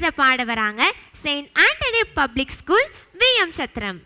அதை பாட வராங்க. Saint Antony public school VM Chathiram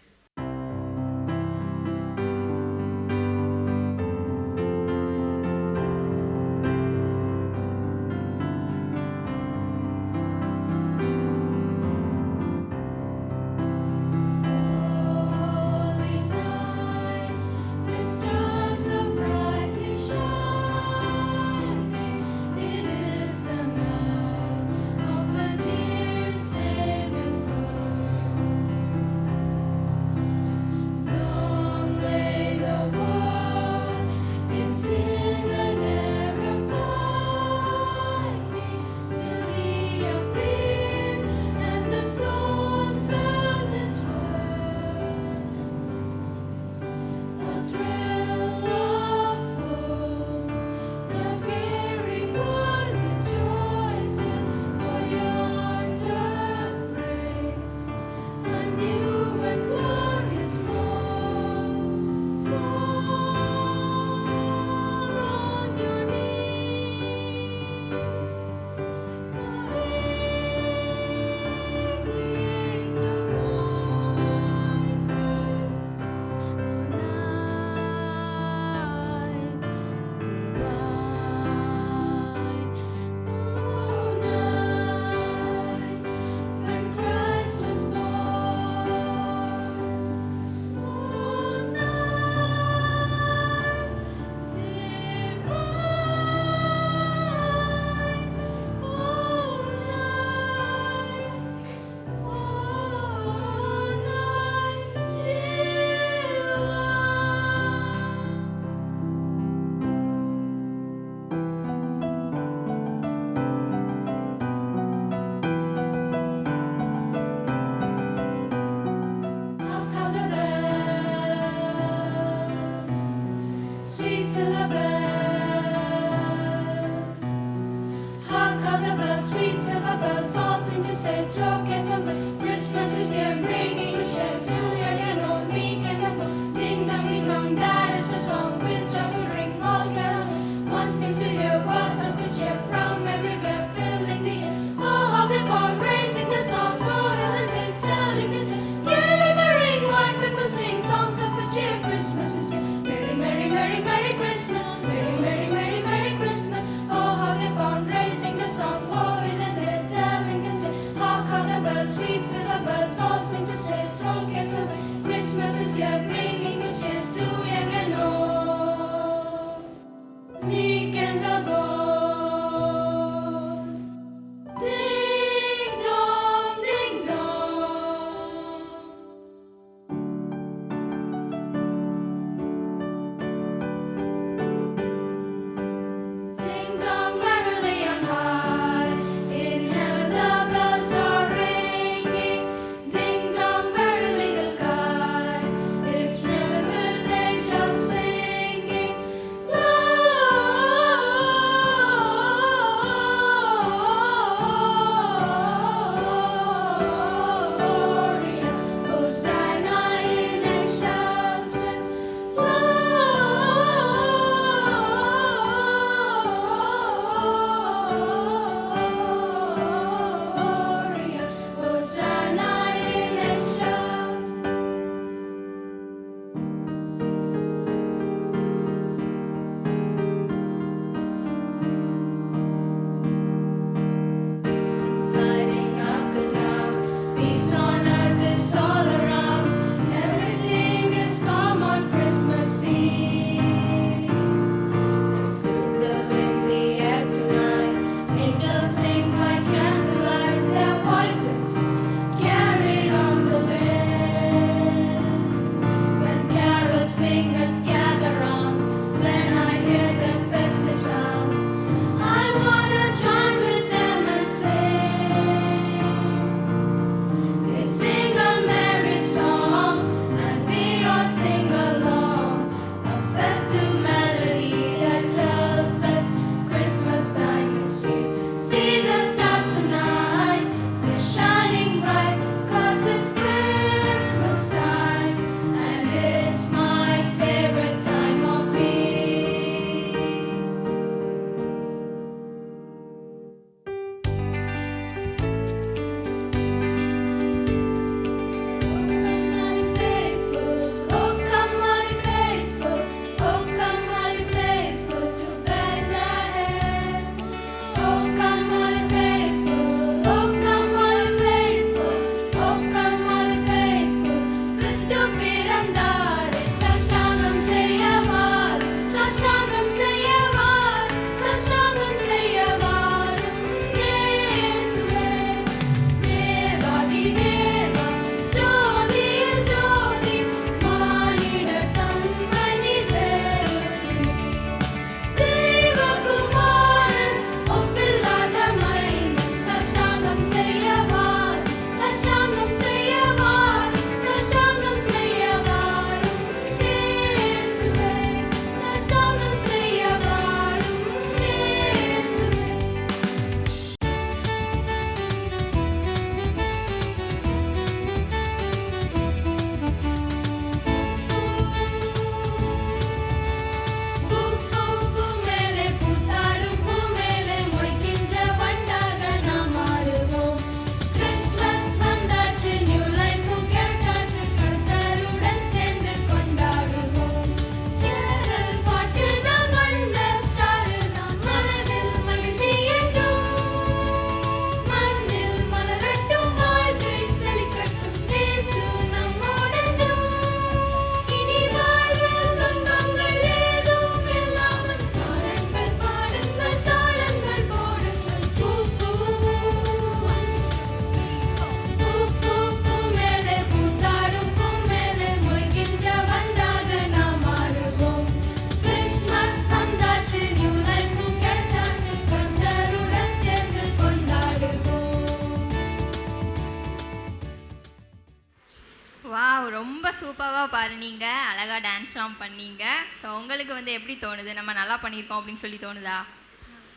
சூப்பராக பாருனீங்க அழகாக டான்ஸ்லாம் பண்ணீங்க. ஸோ உங்களுக்கு வந்து எப்படி தோணுது? நம்ம நல்லா பண்ணியிருக்கோம் அப்படின்னு சொல்லி தோணுதா?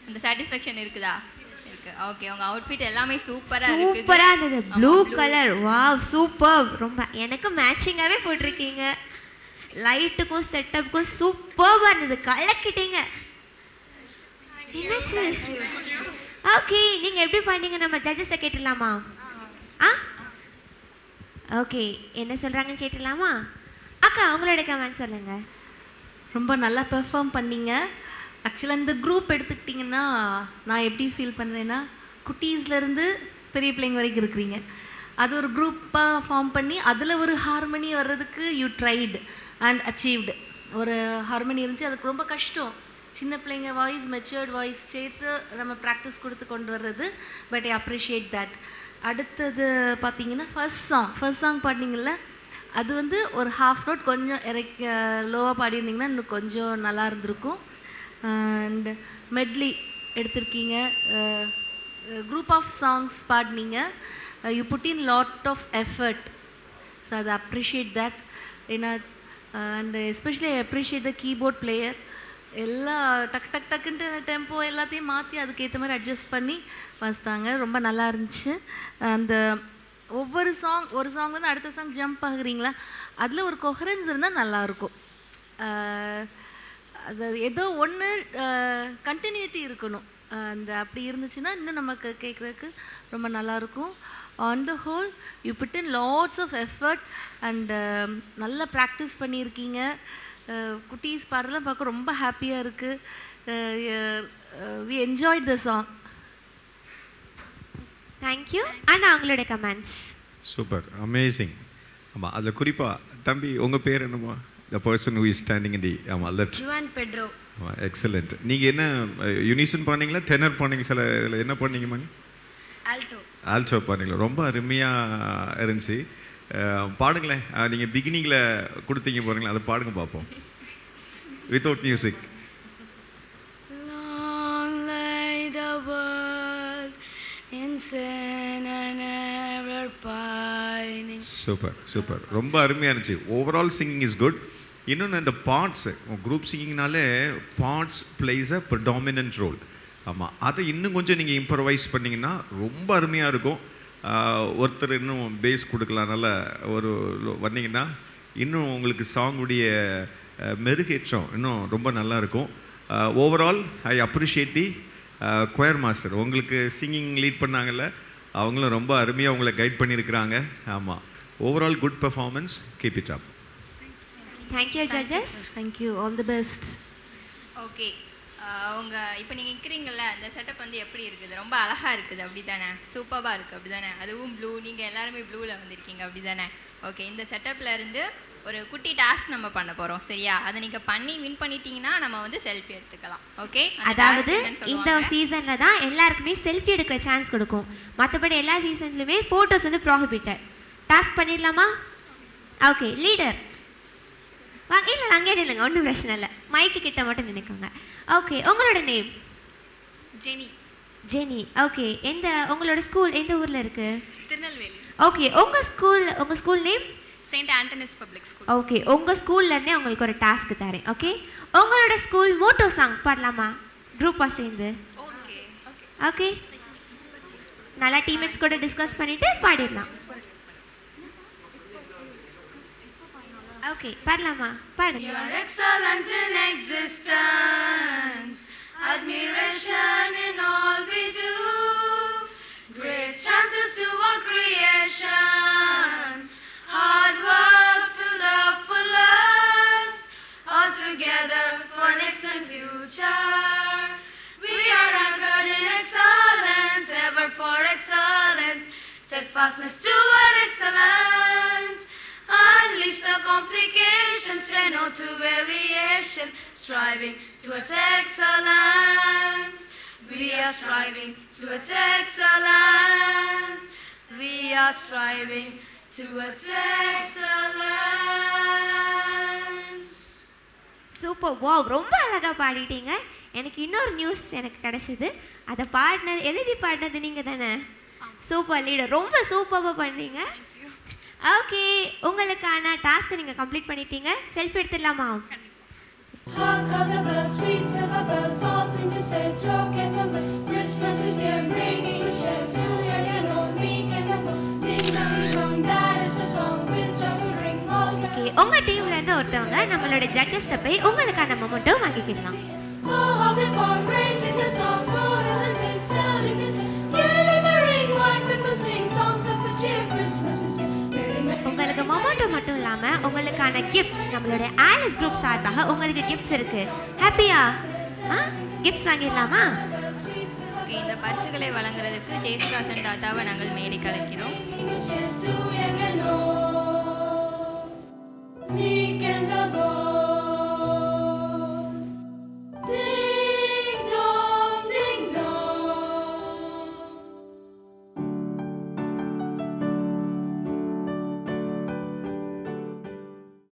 அந்த சாட்டிஸ்ஃபேக்ஷன் இருக்குதா? இருக்கு. ஓகே உங்கள் அவுட்ஃபிட் எல்லாமே சூப்பராக இருக்குது. சூப்பரா இருந்தது. ப்ளூ. கலர் வாவ் சூப்பர் ரொம்ப எனக்கு மேட்சிங்காகவே போட்டிருக்கீங்க. லைட்டுக்கும் செட்டப்புக்கும் சூப்பராக இருந்தது. கலக்கிட்டீங்க. என்னாச்சு? ஓகே நீங்க எப்படி பண்ணீங்க? நம்ம ஜட்ஜஸை கேட்டுடலாமா? ஓகே என்ன சொல்கிறாங்கன்னு கேட்டுடலாமா? அக்கா உங்களோட கமெண்ட் சொல்லுங்க. ரொம்ப நல்லா பெர்ஃபார்ம் பண்ணீங்க. ஆக்சுவலாக இந்த குரூப் எடுத்துக்கிட்டிங்கன்னா நான் எப்படி ஃபீல் பண்ணுறேன்னா குட்டீஸ்லேருந்து பெரிய பிள்ளைங்க வரைக்கும் இருக்கிறீங்க. அது ஒரு குரூப்பாக ஃபார்ம் பண்ணி அதில் ஒரு ஹார்மனி வர்றதுக்கு யூ ட்ரைடு அண்ட் அச்சீவ்டு ஒரு ஹார்மனி இருந்துச்சு அதுக்கு ரொம்ப கஷ்டம். சின்ன பிள்ளைங்க வாய்ஸ் மெச்சூர்ட் வாய்ஸ் சேர்த்து நம்ம ப்ராக்டிஸ் கொடுத்து கொண்டு வர்றது பட் ஐ அப்ரிஷியேட் தட் அடுத்தது பார்த்தீங்கன்னா ஃபர்ஸ்ட் சாங் ஃபர்ஸ்ட் சாங் பாடினீங்கல்ல அது வந்து ஒரு ஹாஃப் நோட் கொஞ்சம் இறக்க லோவாக பாடியிருந்தீங்கன்னா இன்னும் கொஞ்சம் நல்லா இருந்திருக்கும். அண்டு மெட்லி எடுத்திருக்கீங்க. Group of songs பாடினீங்க. You put in lot of effort so அதை அப்ரிஷியேட் தட் ஏன்னா and especially appreciate the keyboard player எல்லா டக் டக் டக்குன்ட்டு டெம்போ எல்லாத்தையும் மாற்றி அதுக்கேற்ற மாதிரி அட்ஜஸ்ட் பண்ணி வச்சுட்டாங்க ரொம்ப நல்லா இருந்துச்சு. அந்த ஒவ்வொரு சாங் ஒரு சாங் வந்து அடுத்த சாங் ஜம்ப் ஆகுறீங்களா? அதில் ஒரு கொஹரன்ஸ் இருந்தால் நல்லாயிருக்கும் அது ஏதோ ஒன்று கண்டினியூட்டி இருக்கணும். அந்த அப்படி இருந்துச்சுன்னா இன்னும் நமக்கு கேட்குறதுக்கு ரொம்ப நல்லாயிருக்கும் on the whole you put in lots of effort and நல்லா ப்ராக்டிஸ் பண்ணியிருக்கீங்க. குட்டீஸ் பாடலாம் பார்க்க ரொம்ப ஹாப்பியாக இருக்குது we enjoyed the song thank you and அவங்களோட கமெண்ட்ஸ் சூப்பர் அமேசிங் ஆமாம் அதில் குறிப்பாக தம்பி உங்கள் பேர் என்னம்மா? The person who is standing in the ஆமாம் லெஃப்ட் ஜுவான் பெட்ரோ ஆமாம் எக்ஸலண்ட் நீங்கள் என்ன யுனிசன் பண்ணீங்களா? டெனர் பண்ணீங்க சில இதில் என்ன பண்ணீங்கம்மா ஆல்டோ ஆல்சோ பண்ணீங்களா? ரொம்ப அருமையாக இருந்துச்சு. பாடுங்களேன். நீங்கள் பிகினிங்கில் கொடுத்தீங்க பாருங்களேன். அதை பாடுங்க பார்ப்போம். Without music. சூப்பர் சூப்பர் ரொம்ப அருமையாக இருந்துச்சு. ஓவரால் சிங்கிங் இஸ் குட் இன்னொன்று இந்த parts group சிங்கிங்னாலே parts plays a predominant role ஆமாம் அதை இன்னும் கொஞ்சம் நீங்கள் இம்ப்ரவைஸ் பண்ணிங்கன்னா ரொம்ப அருமையாக இருக்கும். ஒருத்தர் இன்னும் பேஸ் கொடுக்கலாம் நல்ல ஒரு வந்தீங்கன்னா இன்னும் உங்களுக்கு சாங்குடைய மெருகேற்றம் இன்னும் ரொம்ப நல்லா இருக்கும் overall I appreciate the choir master உங்களுக்கு சிங்கிங் லீட் பண்ணாங்கல்ல அவங்களும் ரொம்ப அருமையாக உங்களை கைட் பண்ணியிருக்கிறாங்க. ஆமாம் overall good performance keep it up thank you judges thank you all the best okay உங்க இப்போ நீங்கள் இருக்கிறீங்கல்ல அந்த செட்டப் வந்து எப்படி இருக்குது? ரொம்ப அழகா இருக்குது அப்படி தானே சூப்பராக இருக்குது அப்படி தானே அதுவும் ப்ளூ நீங்கள் எல்லாருமே ப்ளூவில் வந்திருக்கீங்க அப்படி தானே ஓகே இந்த செட்டப்ல இருந்து ஒரு குட்டி டாஸ்க் நம்ம பண்ண போகிறோம் சரியா? அதை நீங்கள் பண்ணி வின் பண்ணிட்டீங்கன்னா நம்ம வந்து செல்ஃபி எடுத்துக்கலாம். ஓகே அதாவது இந்த சீசன்ல தான் எல்லாருக்குமே செல்ஃபி எடுக்கிற சான்ஸ் கொடுக்கும். மற்றபடி எல்லா சீசன்லையுமே ஃபோட்டோஸ் வந்து ப்ராஹிபிட்டட் டாஸ்க் பண்ணிடலாமா? ஓகே லீடர் வாங்க இல்லை அங்கே நில்லுங்க. ஒன்றும் பிரச்சனை இல்லை. மைக்கு கிட்ட மட்டும் நினைக்கோங்க ஓகே உங்களோட நேம் ஜெனி ஜெனி ஓகே எந்த உங்களோட ஸ்கூல் எந்த ஊரில் இருக்கு? திருநெல்வேலி. ஓகே உங்கள் ஸ்கூல் உங்கள் school name saint Antony's public school okay உங்கள் ஸ்கூல்லேருந்தே உங்களுக்கு ஒரு டாஸ்க் தரேன் ஓகே உங்களோட ஸ்கூல் மோட்டோ சாங் பாடலாமா? குரூப்பாக சேர்ந்து. ஓகே ஓகே நல்லா டீம்மேட்ஸ் கூட டிஸ்கஸ் பண்ணிட்டு பாடிடலாம். ஓகே பாடலாமா பாடுங்க You're excellent in existence, admiration in all we do. Great chances to our creation, hard work to love fullest, all together for next and future. We are anchored in excellence, ever for excellence, steadfastness toward excellence. Unleash the complications, say no to variation, striving towards excellence. We are striving towards excellence. We are striving towards excellence. Super wow ரொம்ப அழகாக பாடிட்டீங்க எனக்கு இன்னொரு news எனக்கு கிடைச்சிது அதை பாடினது எழுதி பாடினது நீங்கள் தானே சூப்பர் லீடர் ரொம்ப சூப்பராக பண்ணீங்க ஓகே உங்களுக்கான டாஸ்க்கை நீங்கள் கம்ப்ளீட் பண்ணிட்டீங்க செல்ஃபி எடுத்துடலாமா Hark how the bells, sweet silver bells, all seem to say, throw cares away. Christmas is here, bringing you cheer to young and old, meek and the poor. Ding dong, ding dong, that is the song with joyful ring. All okay உங்கள் டீம்ல இருந்து ஒருத்தவங்க நம்மளோட ஜட்ஜஸ்ட்டை போய் உங்களுக்கான மொமெண்ட்டோ வாங்கிக்கலாம் Oh, how they born, raising the song, உங்களுக்கான gifts நம்மளோட ஆலிஸ் குரூப் சார்பாக உங்களுக்கு கிஃப்ட்ஸ் இருக்கு. ஹாப்பியா ஆ? கிஃப்ட்ஸ் வாங்கிடலாமா? ஓகே இந்த பரிசுகளை வழங்குறதுக்கு ஜெயசுதாசன் தாத்தாவை நாங்கள் மேடை கலைக்கிறோம். Bringing you cheer